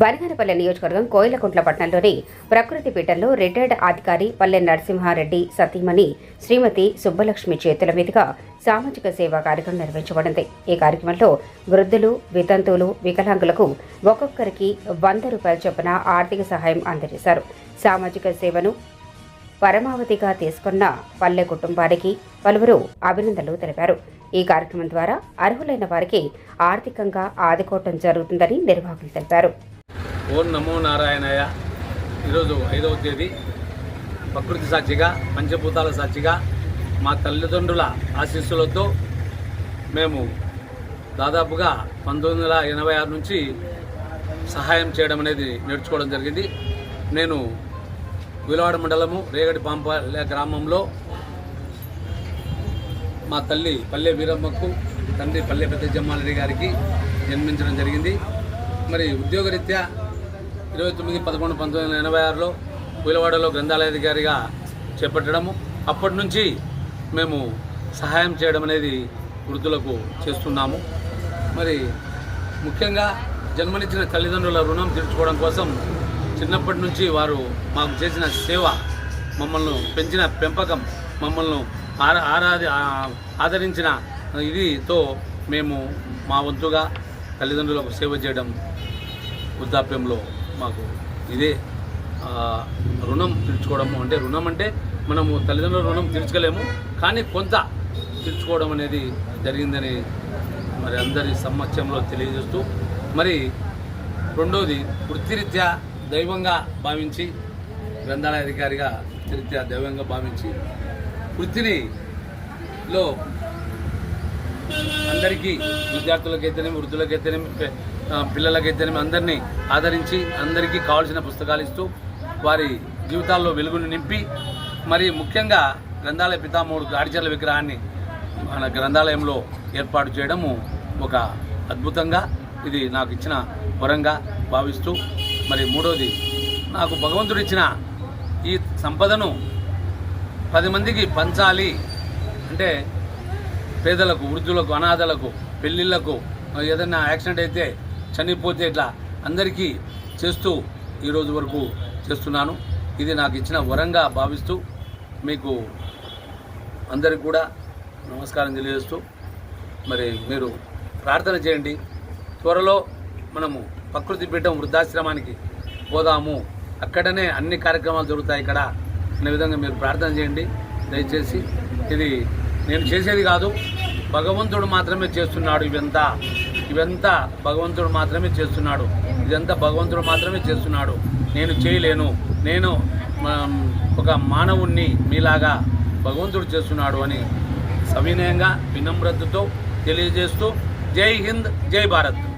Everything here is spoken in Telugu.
బనగానపల్లె నియోజకవర్గం కోయిలకుంట్ల పట్టణంలోని ప్రకృతి పీఠంలో రిటైర్డ్ అధికారి పల్లె నరసింహారెడ్డి సతీమణి శ్రీమతి సుబ్బలక్ష్మి చేతుల మీదుగా సామాజిక సేవా కార్యక్రమం నిర్వహించబడింది. ఈ కార్యక్రమంలో వృద్ధులు వితంతువులు వికలాంగులకు ఒక్కొక్కరికి వంద రూపాయల చొప్పున ఆర్థిక సహాయం అందజేశారు. సామాజిక సేవను పరమావధిగా తీసుకున్న పల్లె కుటుంబానికి పలువురు అభినందనలు తెలిపారు. ఈ కార్యక్రమం ద్వారా అర్హులైన వారికి ఆర్థికంగా ఆదుకోవటం జరుగుతుందని నిర్వాహకులు తెలిపారు. ఓం నమో నారాయణయ్య ఈరోజు ఐదవ తేదీ. ప్రకృతి సాక్షిగా పంచభూతాల సాక్షిగా మా తల్లిదండ్రుల ఆశీస్సులతో మేము దాదాపుగా పంతొమ్మిది వందల ఎనభై ఆరు నుంచి సహాయం చేయడం అనేది నేర్చుకోవడం జరిగింది. నేను విలవాడ మండలము రేగడి పాంపల్లె గ్రామంలో మా తల్లి పల్లె వీరమ్మకు తండ్రి పల్లె పెద్ద జమ్మాలరెడ్డి గారికి జన్మించడం జరిగింది. మరి ఉద్యోగరీత్యా ఇరవై తొమ్మిది పదకొండు పంతొమ్మిది వందల ఎనభై ఆరులో విలవాడలో గ్రంథాలయాధికారిగా చేపట్టడము. అప్పటి నుంచి మేము సహాయం చేయడం అనేది వృద్ధులకు చేస్తున్నాము. మరి ముఖ్యంగా జన్మనిచ్చిన తల్లిదండ్రుల రుణం తీర్చుకోవడం కోసం చిన్నప్పటి నుంచి వారు మాకు చేసిన సేవ మమ్మల్ని పెంచిన పెంపకం మమ్మల్ని ఆరా ఆరాధి ఆదరించిన ఇదితో మేము మా వంతుగా తల్లిదండ్రులకు సేవ చేయడం వృద్ధాప్యంలో మాకు ఇదే రుణం తీర్చుకోవడము అంటే రుణం అంటే మనము తల్లిదండ్రుల రుణం తీర్చుకోలేము కానీ కొంత తీర్చుకోవడం అనేది జరిగిందని మరి అందరి సమక్షంలో తెలియజేస్తూ మరి రెండోది వృత్తిరీత్యా దైవంగా భావించి గ్రంథాలయాధికారిగా వృత్తిరీత్యా దైవంగా భావించి వృత్తిని లో అందరికీ విద్యార్థులకైతేనేమి వృద్ధులకైతేనేమి పిల్లలకైతేనేమి అందరినీ ఆదరించి అందరికీ కావాల్సిన పుస్తకాలు ఇస్తూ వారి జీవితాల్లో వెలుగును నింపి మరి ముఖ్యంగా గ్రంథాలయ పితామహుడు గాడిచర్ల విగ్రహాన్ని మన గ్రంథాలయంలో ఏర్పాటు చేయడము ఒక అద్భుతంగా ఇది నాకు ఇచ్చిన వరంగా భావిస్తూ మరి మూడోది నాకు భగవంతుడు ఇచ్చిన ఈ సంపదను పది మందికి పంచాలి అంటే పేదలకు వృద్ధులకు అనాథలకు పెళ్ళిళ్ళకు ఏదైనా యాక్సిడెంట్ అయితే చనిపోతే ఇట్లా అందరికీ చేస్తూ ఈరోజు వరకు చేస్తున్నాను. ఇది నాకు ఇచ్చిన వరంగా భావిస్తూ మీకు అందరికి కూడా నమస్కారం తెలియజేస్తూ మరి మీరు ప్రార్థన చేయండి. త్వరలో మనము ప్రకృతి పీఠం వృద్ధాశ్రమానికి పోదాము. అక్కడనే అన్ని కార్యక్రమాలు జరుగుతాయి ఇక్కడ. అనే విధంగా మీరు ప్రార్థన చేయండి. దయచేసి ఇది నేను చేసేది కాదు. భగవంతుడు మాత్రమే చేస్తున్నాడు ఇవంతా. ఇవంతా భగవంతుడు మాత్రమే చేస్తున్నాడు. ఇదంతా భగవంతుడు మాత్రమే చేస్తున్నాడు. నేను చేయలేను. నేను ఒక మానవుణ్ణి మీలాగా భగవంతుడు చేస్తున్నాడు అని సవినయంగా వినమ్రతతో తెలియజేస్తూ జై హింద్ జై భారత్.